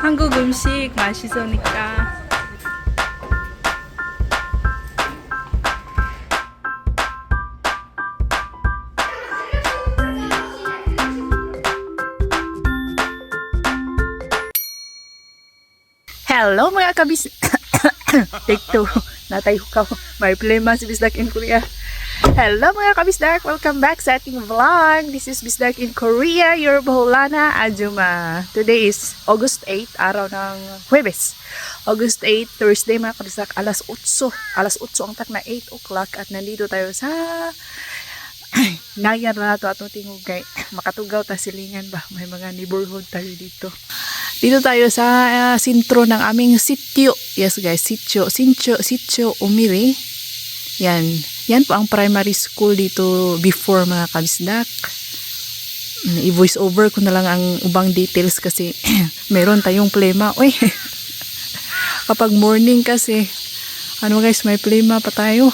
한국 음식 맛있으니까. Hello mga kabis... Take two. Natay ko. May problema si Bisdak in Korea. Hello mga kabisdak! Welcome back sa ating vlog. This is Bisdak in Korea, your Baholana Ajuma. Today is August 8, araw ng Huwebes. August 8, Thursday mga kabisdak, alas 8. Alas 8 ang tak na 8 o'clock at nandito tayo sa Nayar na nato atong tingugay. Makatugaw ta silingan ba? May mga neighborhood tayo dito. Dito tayo sa ah, sentro ng aming sityo. Yes guys, sityo. Sityo, sityo Umiri. Yan. Yan po ang primary school dito before mga kabisdak. Mm, I-voice over ko na lang ang ubang details kasi meron tayong plema. Uy, kapag morning kasi, ano guys, may plema pa tayo.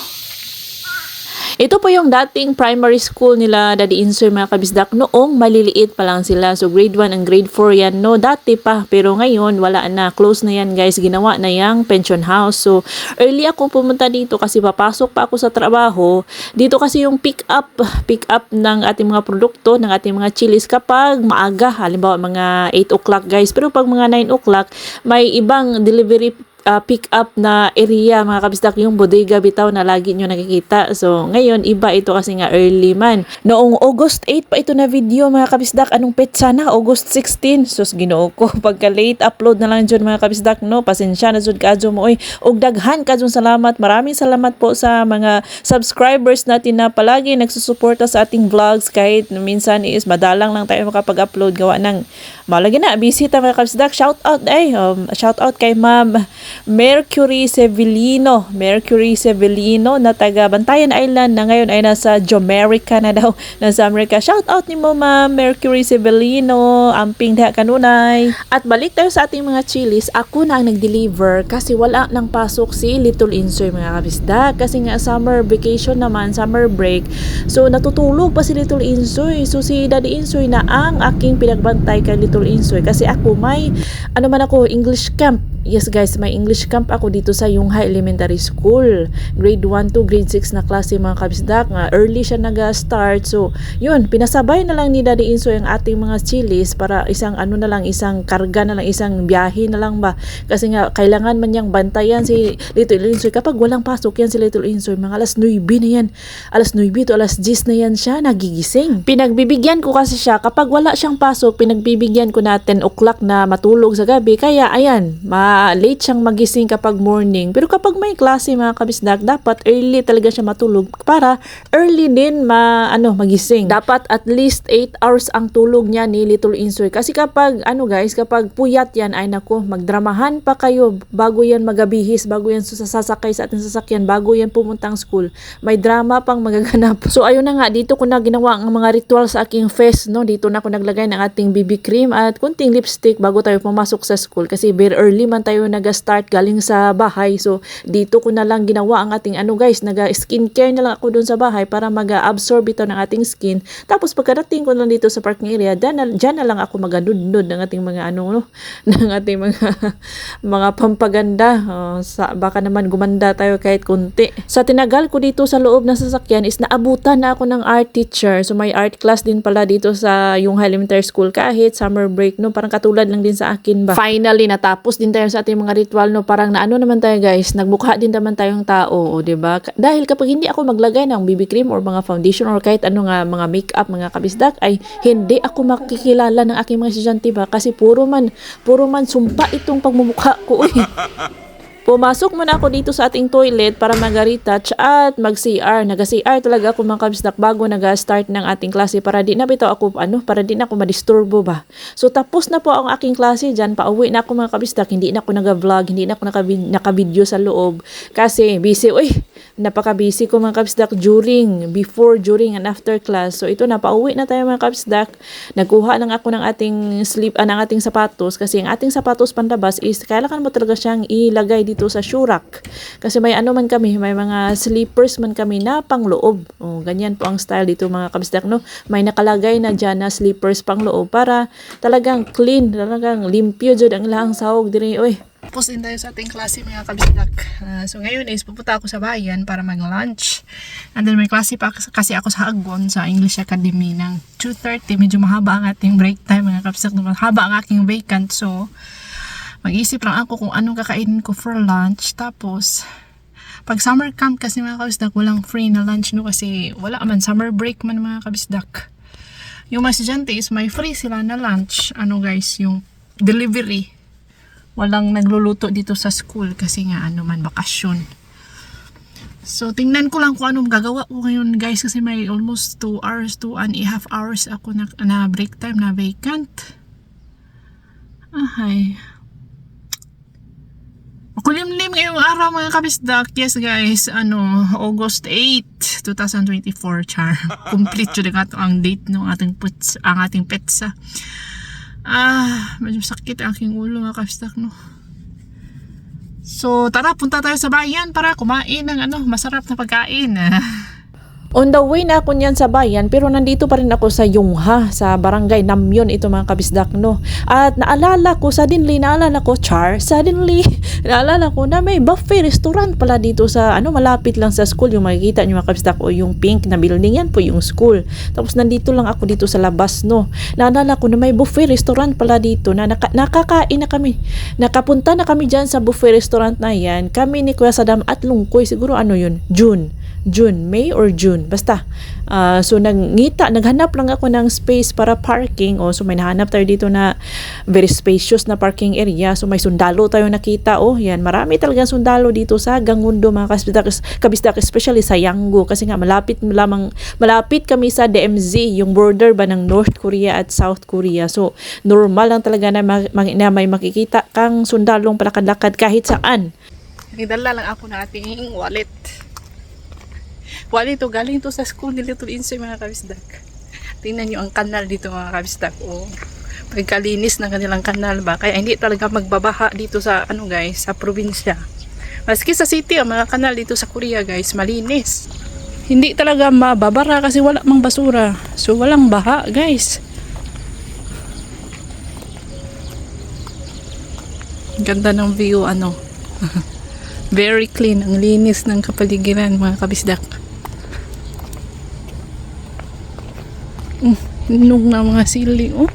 Ito po yung dating primary school nila Daddy Insoy mga kabisdak noong maliliit pa lang sila. So grade 1 and grade 4 yan no dati pa pero ngayon wala na. Close na yan guys. Ginawa na yung pension house. So early ako pumunta dito kasi papasok pa ako sa trabaho. Dito kasi yung pick up pick up ng ating mga produkto ng ating mga chilis kapag maaga. Halimbawa mga 8 o'clock guys. Pero pag mga 9 o'clock may ibang delivery uh, pick up na area mga kabisdak yung bodega bitaw na lagi nyo nakikita. So ngayon iba ito kasi nga early man. Noong August 8 pa ito na video mga kabisdak. Anong petsa na? August 16. Sus ginoo ko. Pagka late upload na lang dyan mga kabisdak no. Pasensya na jud kadyo mo. Oy, og daghan kadyo salamat. Maraming salamat po sa mga subscribers natin na palagi nagsusuporta sa ating vlogs kahit minsan is madalang lang tayo makapag-upload gawa ng malagi na bisita mga kabisdak. Shout out eh. Um, shout out kay ma'am Mercury Sevillino. Mercury Sevillino na taga Bantayan Island na ngayon ay nasa Jomerica na daw. Nasa Amerika. Shout out ni mo ma'am Mercury Sevillino. Amping diha kanunay. At balik tayo sa ating mga chilis. Ako na ang nag-deliver kasi wala nang pasok si Little Insoy mga kabisda. Kasi nga summer vacation naman, summer break. So natutulog pa si Little Insoy. So si Daddy Insoy na ang aking pinagbantay kay Little Insoy. Kasi ako may, ano man ako, English camp Yes guys, may English camp ako dito sa Yungha Elementary School. Grade 1 to grade 6 na klase mga kabisdak. Early siya nag-start. So, yun, pinasabay na lang ni Daddy Insoy ang ating mga chilis para isang ano na lang, isang karga na lang, isang biyahe na lang ba. Kasi nga, kailangan man niyang bantayan si Little Insoy. Kapag walang pasok yan si Little Insoy, mga alas 9 na yan. Alas 9 to alas 10 na yan siya, nagigising. Pinagbibigyan ko kasi siya, kapag wala siyang pasok, pinagbibigyan ko na 10 o'clock na matulog sa gabi. Kaya, ayan, ma late siyang magising kapag morning. Pero kapag may klase mga kabisdak, dapat early talaga siya matulog para early din ma ano magising. Dapat at least 8 hours ang tulog niya ni Little Insoy. Kasi kapag ano guys, kapag puyat yan ay nako, magdramahan pa kayo bago yan magabihis, bago yan sasakay sa ating sasakyan, bago yan pumuntang school. May drama pang magaganap. So ayun na nga, dito ko na ginawa ang mga ritual sa aking face, no? Dito na ako naglagay ng ating BB cream at kunting lipstick bago tayo pumasok sa school kasi very early man tayo nag-start galing sa bahay. So, dito ko na lang ginawa ang ating ano guys, nag-skincare na lang ako doon sa bahay para mag-absorb ito ng ating skin. Tapos, pagkarating ko lang dito sa parking area, dyan na, na lang ako maganudnud ng ating mga ano, no? ng ating mga mga pampaganda. Uh, sa, baka naman gumanda tayo kahit kunti. Sa tinagal ko dito sa loob ng sasakyan is naabutan na ako ng art teacher. So, may art class din pala dito sa yung Elementary School kahit summer break, no? Parang katulad lang din sa akin ba. Finally, natapos din tayo sa ating mga ritual no? Parang naano naman tayo guys? Nagmukha din naman tayong tao o di ba? Dahil kapag hindi ako maglagay ng BB cream or mga foundation or kahit ano nga mga makeup mga kabisdak ay hindi ako makikilala ng aking mga estudyante ba? Kasi puro man puro man sumpa itong pagmumukha ko eh. Pumasok muna ako dito sa ating toilet para mag-retouch at mag-CR. Nag-CR talaga ako mga kabisdak bago nag-start ng ating klase para di na bitaw ako, ano, para di na ako madisturbo ba. So tapos na po ang aking klase dyan, pauwi na ako mga kabisdak, hindi na ako nag-vlog, hindi na ako naka-video sa loob kasi busy, uy, napaka-busy ko mga kabisdak during, before, during, and after class. So ito na, pauwi na tayo mga kabisdak. Nagkuha lang ako ng ating sleep, ah, ng ating sapatos kasi ang ating sapatos pandabas is kailangan mo talaga siyang ilagay dito sa shoe rack. Kasi may ano man kami, may mga slippers man kami na pangloob. Oh, ganyan po ang style dito mga kabisdak, no? May nakalagay na dyan na slippers pangloob para talagang clean, talagang limpyo jud ang ilang sahog diri. Oy, Tapos din tayo sa ating klase mga kabisdak. Ah, so ngayon is pupunta ako sa bayan para mag-lunch. And then may klase pa kas- kasi ako sa Agon sa English Academy ng 2.30. Medyo mahaba ang ating break time mga kabisdak. Mahaba ang aking vacant. So mag-isip lang ako kung anong kakainin ko for lunch. Tapos pag summer camp kasi mga kabisdak, walang free na lunch no kasi wala man summer break man mga kabisdak. Yung mga is may free sila na lunch. Ano guys, yung delivery walang nagluluto dito sa school kasi nga ano man bakasyon. So tingnan ko lang kung anong gagawa ko ngayon guys kasi may almost 2 hours, 2 and a half hours ako na, na break time na vacant. Ahay. Makulimlim ngayong araw mga kabisdak. Yes guys, ano, August 8, 2024, char. Complete yun ang date ng ating puts, ang ating petsa. Ah, medyo sakit ang aking ulo mga kabisdak, no. So, tara, punta tayo sa bayan para kumain ng ano, masarap na pagkain. On the way na ako niyan sa bayan pero nandito pa rin ako sa Yungha sa barangay Namyon ito mga kabisdak no. At naalala ko suddenly naalala ko char suddenly naalala ko na may buffet restaurant pala dito sa ano malapit lang sa school yung makikita niyo mga kabisdak o yung pink na building yan po yung school. Tapos nandito lang ako dito sa labas no. Naalala ko na may buffet restaurant pala dito na naka, nakakain na kami. Nakapunta na kami diyan sa buffet restaurant na yan. Kami ni Kuya Sadam at Lungkoy siguro ano yun June. June, May or June, basta. Ah, so nangita, naghanap lang ako ng space para parking. O so may nahanap tayo dito na very spacious na parking area. So may sundalo tayo nakita. Oh, yan, marami talagang sundalo dito sa Gangundo mga kabisdak, kabisdak especially sa Yanggo kasi nga malapit lamang malapit kami sa DMZ, yung border ba ng North Korea at South Korea. So normal lang talaga na, ma- na may makikita kang sundalong palakad-lakad kahit saan. Nagdala lang ako ng ating wallet. Wallet to, galing to sa school ni Little Insoy mga kabisdak. Tingnan nyo ang kanal dito mga kabisdak. Oh, pagkalinis ng kanilang kanal ba. Kaya hindi talaga magbabaha dito sa ano guys, sa probinsya. Maski sa city, ang mga kanal dito sa Korea guys, malinis. Hindi talaga mababara kasi wala mang basura. So walang baha guys. Ganda ng view ano. Very clean, ang linis ng kapaligiran mga kabisdak. Nung na mga sili oh.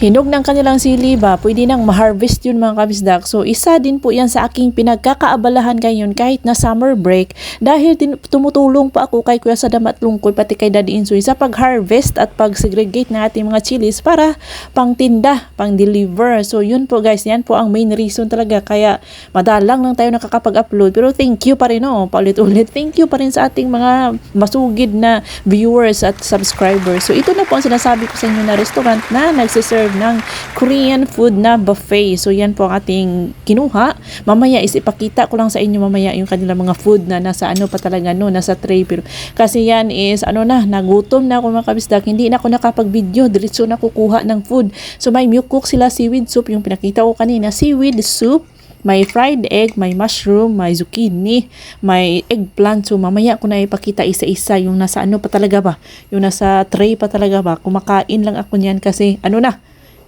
Hinog ng kanilang sili ba, pwede nang ma-harvest yun mga kabisdak. So, isa din po yan sa aking pinagkakaabalahan ngayon kahit na summer break dahil din, tumutulong pa ako kay Kuya Sadam at Lungkoy pati kay Daddy Insoy sa pag-harvest at pag-segregate ng ating mga chilies para pang tinda, pang deliver. So, yun po guys, yan po ang main reason talaga kaya madalang lang tayo nakakapag-upload. Pero thank you pa rin oh, paulit-ulit. Thank you pa rin sa ating mga masugid na viewers at subscribers. So, ito na po ang sinasabi ko sa inyo na restaurant na nagsiserve ng Korean food na buffet. So, yan po ang ating kinuha. Mamaya is ipakita ko lang sa inyo mamaya yung kanilang mga food na nasa ano pa talaga no, nasa tray. Pero, kasi yan is ano na, nagutom na ako mga kabisdak. Hindi na ako nakapag-video. Diretso na kukuha ng food. So, may mukok sila seaweed soup. Yung pinakita ko kanina, seaweed soup. May fried egg, may mushroom, may zucchini, may eggplant. So, mamaya ko na ipakita isa-isa yung nasa ano pa talaga ba? Yung nasa tray pa talaga ba? Kumakain lang ako niyan kasi ano na,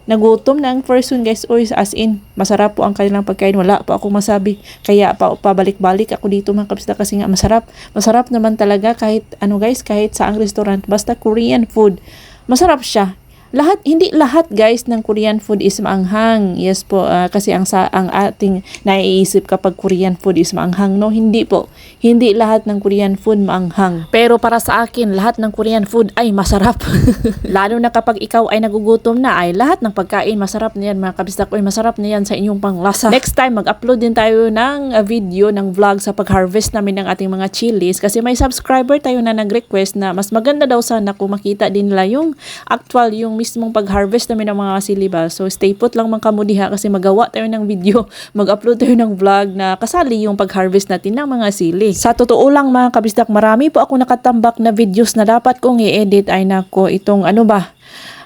nagutom na ang person guys. Oy as in masarap po ang kanilang pagkain. Wala po ako masabi. Kaya pa pabalik-balik ako dito mga kapsita kasi nga masarap. Masarap naman talaga kahit ano guys kahit sa ang restaurant. Basta Korean food. Masarap siya lahat hindi lahat guys ng Korean food is maanghang. Yes po ah, kasi ang sa ang ating naiisip kapag Korean food is maanghang no hindi po. Hindi lahat ng Korean food maanghang. Pero para sa akin lahat ng Korean food ay masarap. Lalo na kapag ikaw ay nagugutom na ay lahat ng pagkain masarap na yan mga kabistak ko ay masarap na yan sa inyong panglasa. Next time mag-upload din tayo ng ah, video ng vlog sa pag-harvest namin ng ating mga chilies kasi may subscriber tayo na nag-request na mas maganda daw sana kung makita din nila yung actual yung mismong pag-harvest namin ng mga sili ba. So stay put lang man kamo diha kasi magawa tayo ng video, mag-upload tayo ng vlog na kasali yung pag-harvest natin ng mga sili. Sa totoo lang mga kabisdak, marami po ako nakatambak na videos na dapat kong i-edit ay nako itong ano ba,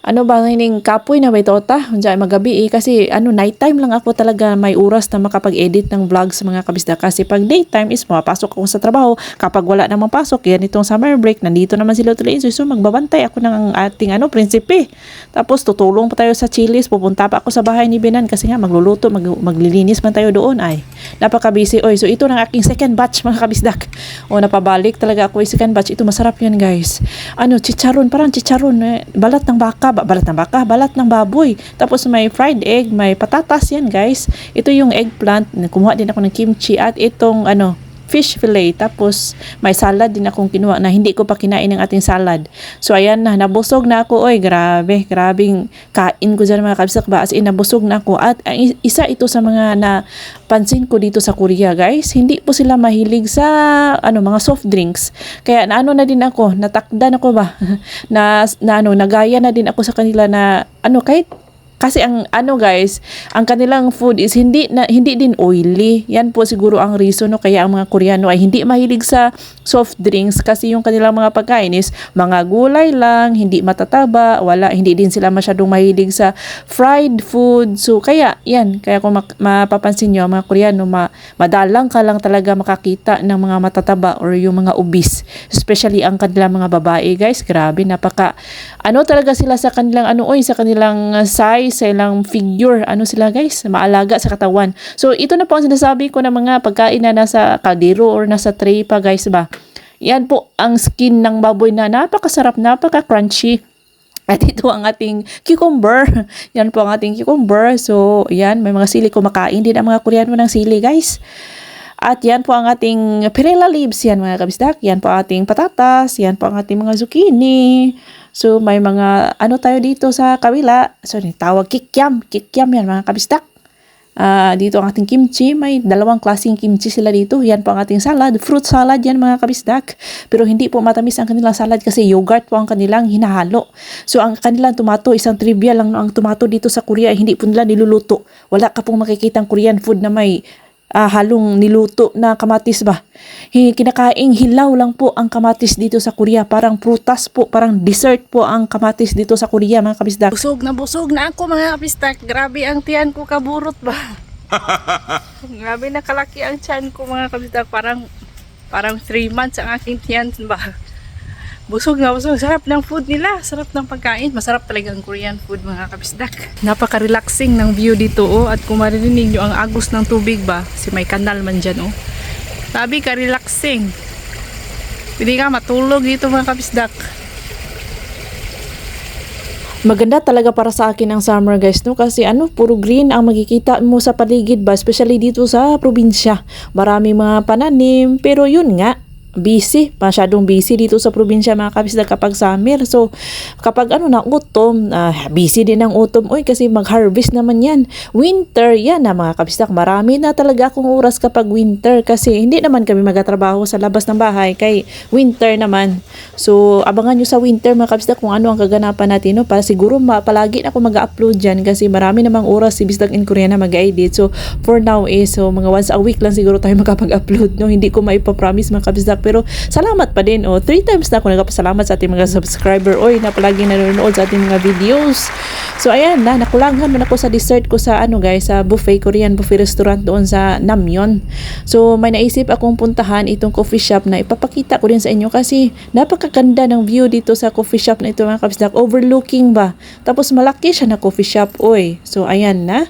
ano ba hining kapoy na may tota? Unja magabi eh, kasi ano nighttime lang ako talaga. May oras na makapag-edit ng vlogs mga kabisda. Kasi pag daytime is mapasok ako sa trabaho. Kapag wala namang pasok yan itong summer break nandito naman sila tuloy so magbabantay ako ng ating ano prinsipe. Tapos tutulong pa tayo sa Chili's. Pupunta pa ako sa bahay ni Benan kasi nga magluluto mag, maglilinis man tayo doon. Ay napaka busy oy so ito ng aking second batch mga kabisdak o napabalik talaga ako yung second batch. Ito masarap yan guys. Ano chicharon parang chicharon eh, balat ng baka ba- balat ng baka balat ng baboy. Tapos may fried egg may patatas yan guys. Ito yung eggplant. Kumuha din ako ng kimchi at itong ano fish fillet tapos may salad din akong kinuha na hindi ko pa kinain ng ating salad. So ayan na nabusog na ako. Oy grabe grabing kain ko dyan mga kabsak ba? As in nabusog na ako. At i- isa ito sa mga na pansin ko dito sa Korea guys. Hindi po sila mahilig sa ano mga soft drinks. Kaya naano na din ako? Natakdan ako ba? Na, na ano nagaya na din ako sa kanila na ano kahit kasi ang ano guys, ang kanilang food is hindi na hindi din oily. Yan po siguro ang reason no kaya ang mga Koreano ay hindi mahilig sa soft drinks kasi yung kanilang mga pagkain is mga gulay lang, hindi matataba, wala hindi din sila masyadong mahilig sa fried food. So kaya yan, kaya kung mapapansin niyo ang mga Koreano, ma- madalang ka lang talaga makakita ng mga matataba or yung mga obese, especially ang kanilang mga babae guys. Grabe, napaka ano talaga sila sa kanilang ano oy sa kanilang size, sa ilang figure, ano sila guys, maalaga sa katawan. So ito na po ang sinasabi ko ng mga pagkain na nasa kaldero or nasa tray pa guys ba. Yan po ang skin ng baboy na napakasarap, napaka-crunchy. At ito ang ating cucumber. Yan po ang ating cucumber. So, yan, may mga sili. Kumakain din ang mga Koreano ng sili, guys. At yan po ang ating perilla leaves. Yan mga kabisdak. Yan po ang ating patatas. Yan po ang ating mga zucchini. So, may mga ano tayo dito sa kawila. So, tawag kikyam. Kikyam yan mga kabisdak. Ah, dito ang ating kimchi, may dalawang klaseng kimchi sila dito. Yan po ang ating salad, fruit salad yan mga kabisdak. Pero hindi po matamis ang kanilang salad kasi yogurt po ang kanilang hinahalo. So ang kanilang tomato, isang trivia lang ang tomato dito sa Korea, hindi po nila niluluto. Wala ka pong makikitang Korean food na may ah, halong niluto na kamatis ba. Hi- Kinakaing hilaw lang po ang kamatis dito sa Korea. Parang prutas po, parang dessert po ang kamatis dito sa Korea mga kabisdak. Busog na busog na ako mga kapistak. Grabe ang tiyan ko kaburot ba. Grabe na kalaki ang tiyan ko mga kapistak. Parang parang 3 months ang aking tiyan ba. Busog na busog. Sarap ng food nila. Sarap ng pagkain. Masarap talaga ang Korean food mga kapisdak. Napaka-relaxing ng view dito oh. At kung maririnig nyo ang agos ng tubig ba. Si may kanal man dyan oh. Sabi ka relaxing. Pwede ka matulog dito mga kapisdak. Maganda talaga para sa akin ang summer guys no kasi ano puro green ang makikita mo sa paligid ba especially dito sa probinsya. Marami mga pananim pero yun nga busy, masyadong busy dito sa probinsya mga kabisda kapag summer. So, kapag ano na autumn, ah, busy din ang autumn. Uy, kasi mag-harvest naman yan. Winter, yan na mga kabisdak. Marami na talaga akong oras kapag winter kasi hindi naman kami magatrabaho sa labas ng bahay kay winter naman. So, abangan nyo sa winter mga kabisdak kung ano ang kaganapan natin. No? Para siguro ma- palagi na ako mag-upload dyan kasi marami namang oras si Bisdak in Korea na mag-edit. So, for now is, so mga once a week lang siguro tayo makapag-upload. No? Hindi ko maipapromise mga kabisdak. Pero salamat pa din. Oh, three times na ako nagpasalamat sa ating mga subscriber. Oy, na palagi nanonood sa ating mga videos. So, ayan na. Nakulangan man ako sa dessert ko sa ano guys, sa buffet, Korean buffet restaurant doon sa Namyon. So, may naisip akong puntahan itong coffee shop na ipapakita ko din sa inyo kasi napakaganda ng view dito sa coffee shop na ito mga kabisdak. Overlooking ba? Tapos malaki siya na coffee shop. Oy, so ayan na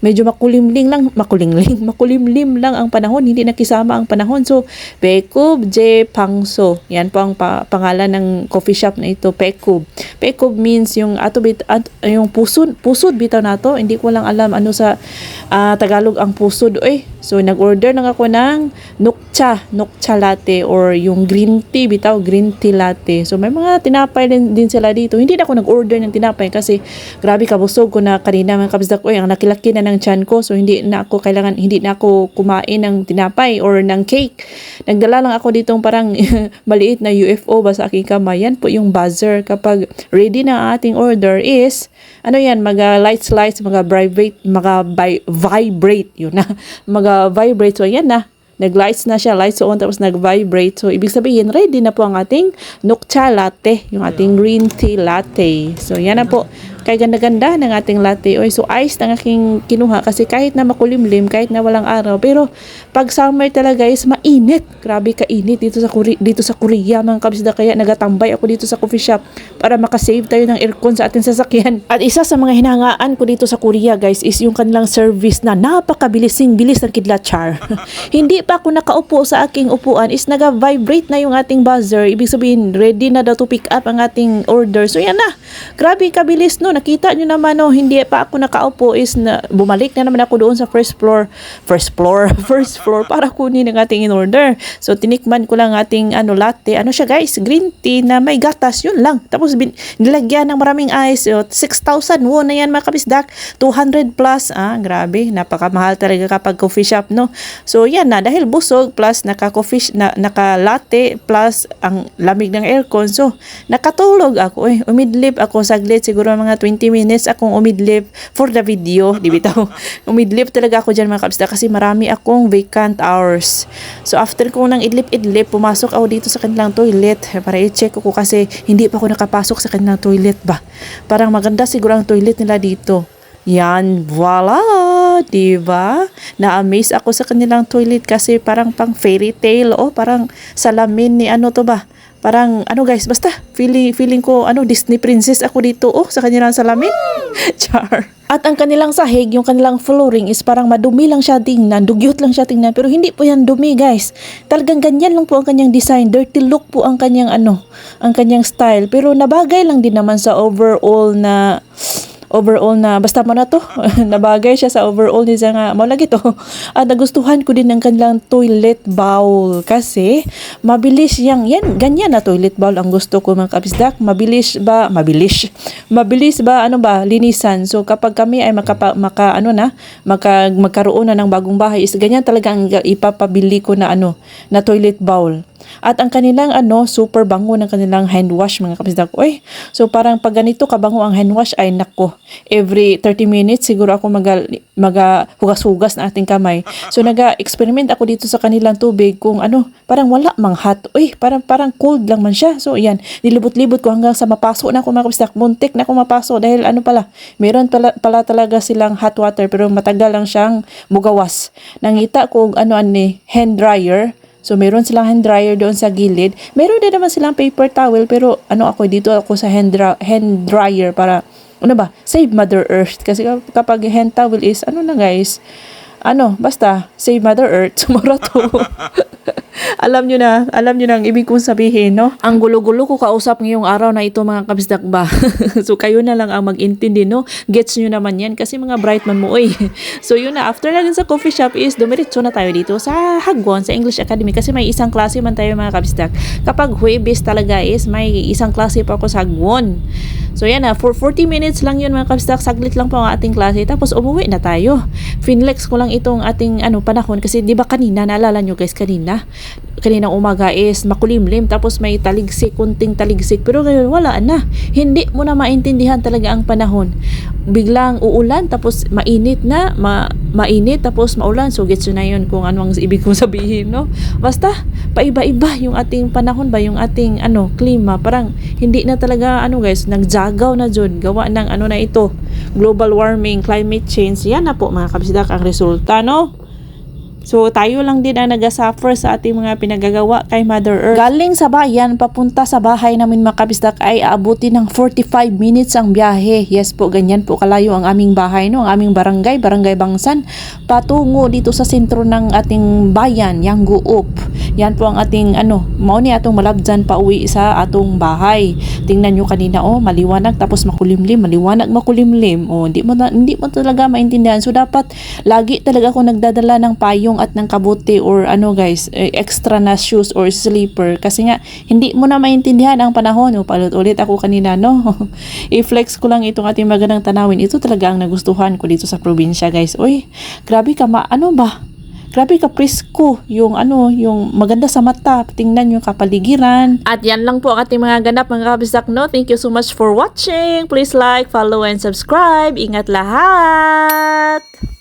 medyo makulimlim lang, makulimlim, makulimlim lang ang panahon, hindi nakisama ang panahon. So, Pekub J. Pangso. Yan po ang pa- pangalan ng coffee shop na ito, Pekub. Pekub means yung ato bit, at, yung pusod, pusod bitaw na to. Hindi ko lang alam ano sa ah, Tagalog ang pusod. Oy, so nag-order lang ako ng nuk nokcha, nokcha latte or yung green tea, bitaw green tea latte. So may mga tinapay din, din sila dito. Hindi na ako nag-order ng tinapay kasi grabe kabusog ko na kanina mga kabisdak ko, ang nakilaki na ng tiyan ko. So hindi na ako kailangan, hindi na ako kumain ng tinapay or ng cake. Nagdala lang ako ditong parang maliit na UFO ba sa aking kamay. Yan po yung buzzer. Kapag ready na ating order is, ano yan, mga light slice, mga vibrate, mga vi- vibrate, yun na, mga vibrate. So yan na, nag-lights na siya, lights on, tapos nag-vibrate. So, ibig sabihin, ready na po ang ating nokcha latte, yung ating green tea latte. So, yan na po. Kaya ganda-ganda ng ating latte. Oy, so, ice ng aking kinuha kasi kahit na makulimlim, kahit na walang araw, pero pag summer talaga is mainit. Grabe kainit dito sa Korea, dito sa Korea mga kabisda. Kaya nagatambay ako dito sa coffee shop para makasave tayo ng aircon sa ating sasakyan. At isa sa mga hinahangaan ko dito sa Korea guys is yung kanilang service na napakabilising bilis ng kidlat char. Hindi pa ako nakaupo sa aking upuan is naga-vibrate na yung ating buzzer. Ibig sabihin ready na daw to pick up ang ating order. So yan na. Grabe kabilis no. Nakita nyo naman no. Hindi pa ako nakaupo is na, bumalik na naman ako doon sa first floor. First floor. First floor para kunin ang ating in order. So tinikman ko lang ating ano latte. Ano siya guys? Green tea na may gatas. Yun lang. Tapos bin, nilagyan ng maraming ice. Oh, 6,000 won na yan mga kabisdak. 200 plus. Ah, grabe. Napakamahal talaga kapag coffee shop no. So yan na. Dahil busog plus naka-coffee na, naka-latte plus ang lamig ng aircon. So nakatulog ako. Eh, umidlip ako saglit. Siguro mga 20 minutes akong umidlip for the video. Di bitaw. umidlip talaga ako dyan mga kabisdak kasi marami akong vacant hours. So after ko nang idlip-idlip, pumasok ako dito sa kanilang toilet para i-check ko kasi hindi pa ako nakapasok sa kanilang toilet ba. Parang maganda siguro ang toilet nila dito. Yan, voila! Diba? Na-amaze ako sa kanilang toilet kasi parang pang fairy tale o parang salamin ni ano to ba? Parang ano guys, basta feeling feeling ko ano Disney princess ako dito oh sa kanilang salamin. Char. At ang kanilang sahig, yung kanilang flooring is parang madumi lang siya tingnan, dugyot lang siya tingnan, pero hindi po yan dumi guys. Talagang ganyan lang po ang kanyang design, dirty look po ang kanyang ano, ang kanyang style. Pero nabagay lang din naman sa overall na overall na basta mo na to nabagay siya sa overall ni nga mo lagi to. At nagustuhan ko din ang kanilang toilet bowl kasi mabilis yang yan ganyan na toilet bowl ang gusto ko mga kapisdak. Mabilis ba mabilis mabilis ba ano ba linisan. So kapag kami ay makapa, maka ano na maka, magkaroon na ng bagong bahay is ganyan talaga ang ipapabili ko na ano na toilet bowl at ang kanilang ano, super bango ng kanilang hand wash mga kapisdak. Oy, so parang pag ganito kabango ang hand wash ay nako. Every 30 minutes siguro ako maga, maga hugas-hugas na ating kamay. So naga-experiment ako dito sa kanilang tubig kung ano, parang wala mang hot. Uy, parang parang cold lang man siya. So yan, nilibot-libot ko hanggang sa mapasok na ako mga kapisdak. Muntik na ako mapasok dahil ano pala, meron pala, pala talaga silang hot water pero matagal lang siyang mugawas. Nangita ko ano ani hand dryer So, meron silang hand dryer doon sa gilid. Meron din naman silang paper towel, pero ano ako, dito ako sa hand, dra- hand dryer para, ano ba, save Mother Earth. Kasi kap- kapag hand towel is, ano na guys, ano, basta, save Mother Earth, sumura to. alam nyo na, alam nyo na ang ibig kong sabihin, no? Ang gulo-gulo ko kausap ngayong araw na ito mga kabisdak ba? so kayo na lang ang mag-intindi, no? Gets nyo naman yan kasi mga bright man mo, oy. so yun na, after natin sa coffee shop is dumiretso na tayo dito sa Hagwon, sa English Academy kasi may isang klase man tayo mga kabisdak. Kapag Huwebes talaga is may isang klase pa ako sa Hagwon. So yan na, for 40 minutes lang yun mga kabisdak, saglit lang po ang ating klase tapos umuwi na tayo. Finlex ko lang itong ating ano panahon kasi 'di ba kanina naalala nyo guys kanina kaninang umaga is makulimlim tapos may taligsik, kunting taligsik pero ngayon wala na. Hindi mo na maintindihan talaga ang panahon. Biglang uulan tapos mainit na, ma mainit tapos maulan. So gets na yun kung ano ang ibig kong sabihin, no? Basta paiba-iba yung ating panahon ba, yung ating ano, klima. Parang hindi na talaga ano guys, nagjagaw na dyan. Gawa ng ano na ito, global warming, climate change. Yan na po mga kabisidak ang resulta, no? So, tayo lang din ang nagasuffer sa ating mga pinagagawa kay Mother Earth. Galing sa bayan, papunta sa bahay namin mga kabisdak ay aabuti ng 45 minutes ang biyahe. Yes po, ganyan po kalayo ang aming bahay, no? ang aming barangay, barangay Bangsan, patungo dito sa sentro ng ating bayan, Yangguup. Yan po ang ating ano, mao ni atong malabjan pa uwi sa atong bahay. Tingnan nyo kanina oh, maliwanag tapos makulimlim, maliwanag makulimlim. Oh, hindi mo hindi mo talaga maintindihan. So dapat lagi talaga ako nagdadala ng payong at ng kabuti or ano guys, eh, extra na shoes or slipper kasi nga hindi mo na maintindihan ang panahon. O palit-ulit ako kanina no. I-flex ko lang itong ating magandang tanawin. Ito talaga ang nagustuhan ko dito sa probinsya guys. Uy, grabe ka ma ano ba? Grabe ka presko, yung ano, yung maganda sa mata, tingnan yung kapaligiran. At yan lang po ang ating mga ganap mga kabisdak no. Thank you so much for watching. Please like, follow, and subscribe. Ingat lahat!